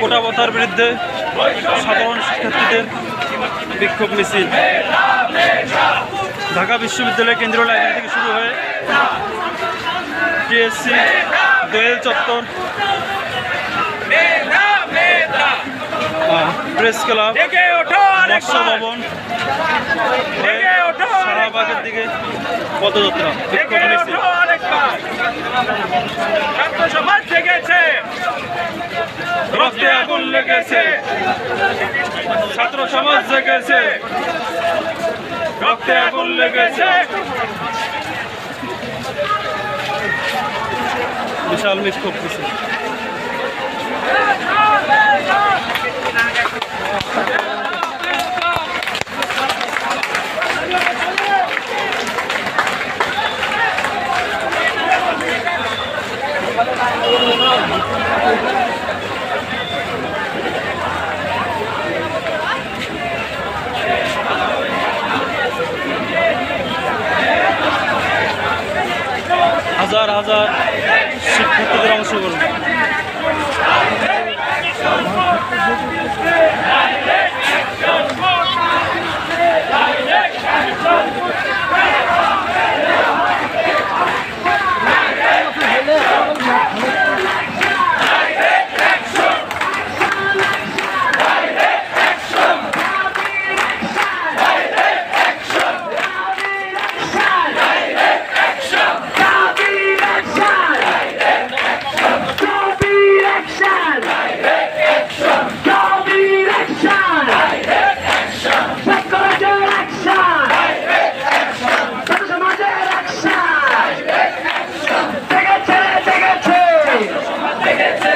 কোটা বতার বিরুদ্ধে সাধারণ শিক্ষার্থীদের বিক্ষোভ মিছিল। ঢাকা বিশ্ববিদ্যালয় কেন্দ্রীয় লাইব্রেরি থেকে শুরু হয়ে টিএসসি দোয়েল চত্বর প্রেস ক্লাব মৎস্য ভবন ওঠো শাহবাগের দিকে পদযাত্রা বিক্ষোভ মিছিল ওঠো আরেকবার ছাত্র সমাজ জেগেছে লেগেছে ছাত্র সমাজ জেগেছে। রক্তে আগুন লেগেছে। বিশাল মিছিল হাজার হাজার I get to